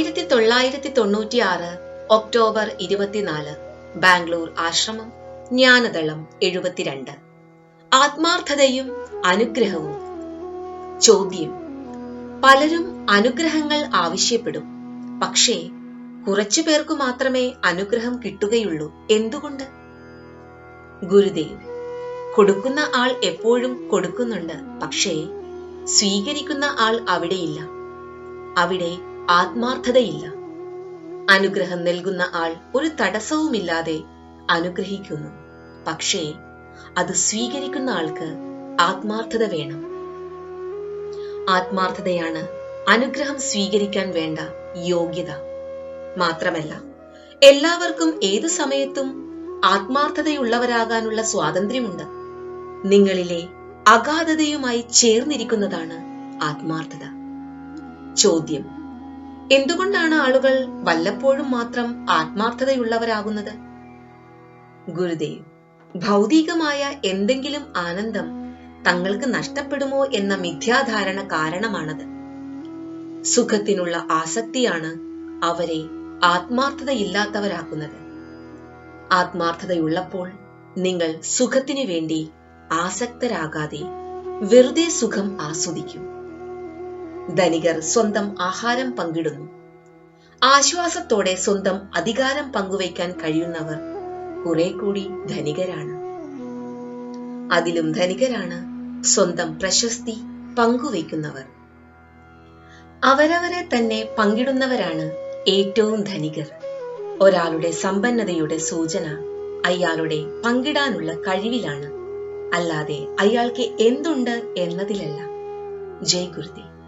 ആയിരത്തി തൊള്ളായിരത്തി തൊണ്ണൂറ്റിയാറ് ഒക്ടോബർ ഇരുപത്തിനാല് ബാംഗ്ലൂർ ആശ്രമം ജ്ഞാനതളം എഴുപത്തിരണ്ട്. ആത്മാർത്ഥതയും അനുഗ്രഹവും. ചോദ്യം. പലരും അനുഗ്രഹങ്ങൾ ആവശ്യപ്പെടും. പക്ഷേ കുറച്ചു പേർക്ക് മാത്രമേ അനുഗ്രഹം കിട്ടുകയുള്ളൂ. എന്തുകൊണ്ട്? ഗുരുദേവ്. കൊടുക്കുന്ന ആൾ എപ്പോഴും കൊടുക്കുന്നുണ്ട്. പക്ഷേ സ്വീകരിക്കുന്ന ആൾ അവിടെയില്ല. അവിടെ ആത്മാർത്ഥതയില്ല. അനുഗ്രഹം നൽകുന്ന ആൾ ഒരു തടസ്സവുമില്ലാതെ അനുഗ്രഹിക്കുന്നു. പക്ഷേ അത് സ്വീകരിക്കുന്ന ആൾക്ക് ആത്മാർത്ഥത വേണം. ആത്മാർത്ഥതയാണ് അനുഗ്രഹം സ്വീകരിക്കാൻ വേണ്ട യോഗ്യത. മാത്രമല്ല എല്ലാവർക്കും ഏതു സമയത്തും ആത്മാർത്ഥതയുള്ളവരാകാനുള്ള സ്വാതന്ത്ര്യമുണ്ട്. നിങ്ങളിലെ അഗാധതയുമായി ചേർന്നിരിക്കുന്നതാണ് ആത്മാർത്ഥത. ചോദ്യം. എന്തുകൊണ്ടാണ് ആളുകൾ വല്ലപ്പോഴും മാത്രം ആത്മാർത്ഥതയുള്ളവരാകുന്നത്? ഗുരുദേവ് ഭൗതികമായ എന്തെങ്കിലും ആനന്ദം തങ്ങൾക്ക് നഷ്ടപ്പെടുമോ എന്ന മിഥ്യാധാരണ കാരണമാണത്. സുഖത്തിനുള്ള ആസക്തിയാണ് അവരെ ആത്മാർത്ഥതയില്ലാത്തവരാക്കുന്നത്. ആത്മാർത്ഥതയുള്ളപ്പോൾ നിങ്ങൾ സുഖത്തിനു വേണ്ടി ആസക്തരാകാതെ വെറുതെ സുഖം ആസ്വദിക്കും. ധനികർ സ്വന്തം ആഹാരം പങ്കിടുന്നു. ആശ്വാസത്തോടെ സ്വന്തം അധികാരം പങ്കുവയ്ക്കാൻ കഴിയുന്നവർ കുറെ കൂടി ധനികരാണ്. അതിലും ധനികരാണ് സ്വന്തം പ്രശസ്തി പങ്കുവയ്ക്കുന്നവർ. അവരവരെ തന്നെ പങ്കിടുന്നവരാണ് ഏറ്റവും ധനികർ. ഒരാളുടെ സമ്പന്നതയുടെ സൂചന അയാളുടെ പങ്കിടാനുള്ള കഴിവിലാണ്. അല്ലാതെ അയാൾക്ക് എന്തുണ്ട് എന്നതിലല്ല. ജയ് ഗുരുദേവ്.